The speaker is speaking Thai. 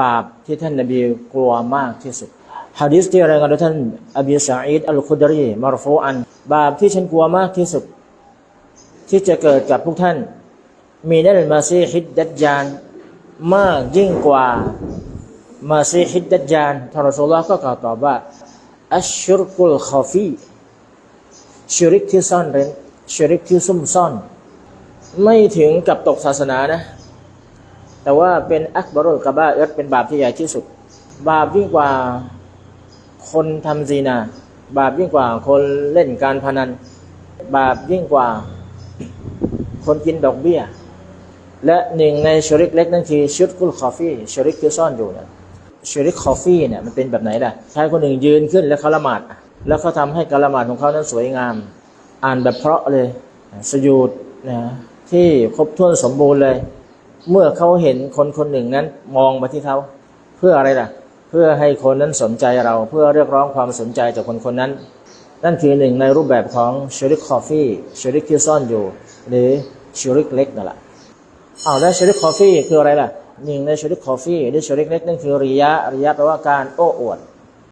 บาปที่ท่านนบีกลัวมากที่สุดฮะดิษที่รายงานโดยท่านอบีสาอีดอัลคุดรีมารฟูอัน บาปที่ฉันกลัวมากที่สุด ที่จะเกิดกับพวกท่าน มีนัลมาซีฮิดดัจจานมากยิ่งกว่ามาซีฮิดดัจจานท่านรอสูลลอฮ์ก็กล่าวตอบว่าอัชชุรกุลคอฟีชิริกที่ซ่อนเร้นชิริกที่ซุ่มซ่อน ไม่ถึงกับตกศาสนานะ แต่ว่าเป็นอักบารุลกะบาเอิร์เป็นบาปที่ใหญ่ที่สุด บาปยิ่งกว่าคนทำซีนา บาปยิ่งกว่าคนเล่นการพนัน บาปยิ่งกว่า คนกินดอกเบี้ย และหนึ่งในชริกเล็กนั่นคือชุดกุลคอฟี่ชริกที่ซ่อนอยู่นะชริกคอฟี่เนี่ยมันเป็นแบบไหนล่ะชายคนหนึ่งยืนขึ้นแล้วเขาละหมาด แล้วเขาทำให้การละหมาดของเขานั้นสวยงาม อ่านแบบเพราะเลย สยุดนะที่ครบถ้วนสมบูรณ์เลย เมื่อเขาเห็นคนคนหนึ่งนั้นมองมาที่เขาเพื่ออะไรล่ะ เพื่อให้คนนั้นสนใจเราเพื่อเรียกร้องความสนใจจากคนคนนั้น นั่นคือหนึ่งในรูปแบบของชริกคอฟี่ชริกที่ซ่อนอยู่ หรือชริกเล็กนั่นแหละเอาแล้วชริกคอฟี่คืออะไรล่ะหนึ่งในชริกคอฟี่หรือชริกเล็กนั่นคือริยะริยะแปลว่าการโอ้อวด